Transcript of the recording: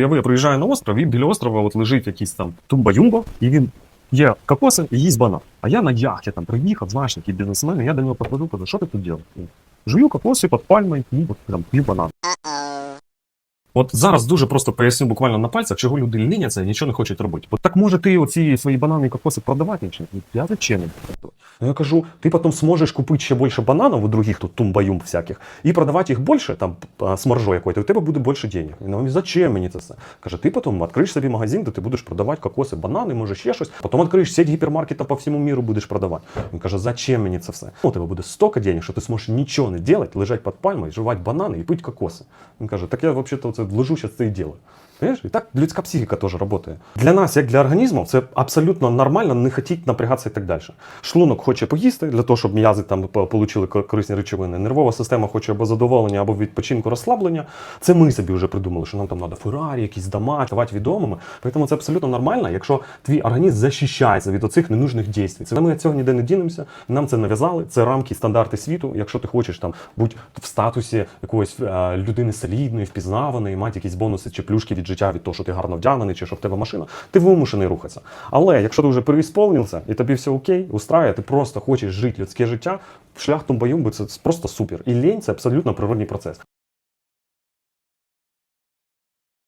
Я приїжджаю на остров, і біля острова от лежить якийсь там тумба-юмба, і він є кокоси і їсть банан. А я на яхті там приїхав, знаєш, який бізнесмен, і я до нього підходив, кажу, що ти тут робиш? Жую кокоси під пальмою, і от там п'ю банан. От зараз дуже просто поясню буквально на пальцях, чого люди ліняться і нічого не хочуть робити. Бо так може ти оці свої банани і кокоси продавати чи ні? Я зачем? Ну, Я кажу, ти потім зможеш купити ще більше бананів у других тут тумбаюм всяких і продавати їх більше, там з маржою якою, у тебе буде більше денег. І ну, зачем мені це все? Каже, ти потім відкриєш собі магазин, де ти будеш продавати кокоси, банани, може ще щось. Потім відкриєш сеть гіпермаркетів по всьому міру будеш продавати. Він каже, зачем мені це все? У тебе буде стільки денег, що ти зможеш нічого не робити, лежати під пальмою, жувати банани і пити кокоси. Він каже, так я взагалі лежу, зараз це і делаю. Понимаєш? І так людська психіка теж працює. Для нас, як для організму, це абсолютно нормально не хотіти напрягатися і так далі. Шлунок хоче поїсти для того, щоб м'язи там отримали корисні речовини. Нервова система хоче або задоволення, або відпочинку, розслаблення. Це ми собі вже придумали, що нам там треба Феррарі, якісь дома, ставати відомими. Тому це абсолютно нормально, якщо твій організм захищається від оцих ненужних дій. Це ми цього ніде не дінемося. Нам це нав'язали. Це рамки, стандарти світу. Якщо ти хочеш там бути в статусі якоїсь е, людини солідної, впізнаваної, мати якісь бонуси чи плюшки від життя від того, що ти гарно вдягнений, чи що в тебе машина, ти вимушений рухатися. Але якщо ти вже переісполнився і тобі все окей, устраює, ти просто хочеш жити людське життя, шлях тумбаюмби це просто супер. І лінь це абсолютно природний процес.